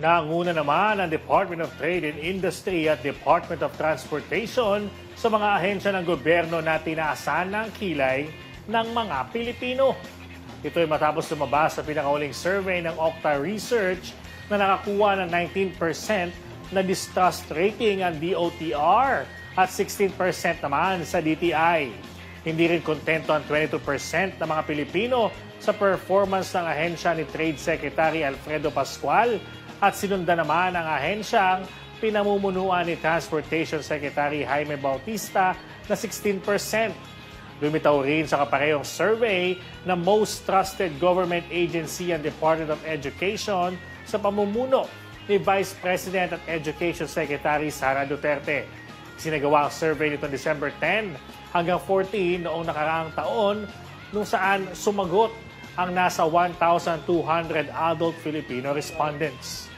Nanguna naman ang Department of Trade and Industry at Department of Transportation sa mga ahensya ng gobyerno na tinaasan ng kilay ng mga Pilipino. Ito ay matapos lumabas sa pinakauling survey ng Okta Research na nakakuha ng 19% na distrust rating ang DOTR at 16% naman sa DTI. Hindi rin kontento ang 22% ng mga Pilipino sa performance ng ahensya ni Trade Secretary Alfredo Pascual at sinunda naman ang ahensyang pinamumunuan ni Transportation Secretary Jaime Bautista na 16%. Lumitaw rin sa kaparehong survey na most trusted government agency ang Department of Education sa pamumuno ni Vice President at Education Secretary Sara Duterte. Sinagawa ang survey nito December 10 hanggang 14 noong nakaraang taon nung saan sumagot ang nasa 1,200 adult Filipino respondents.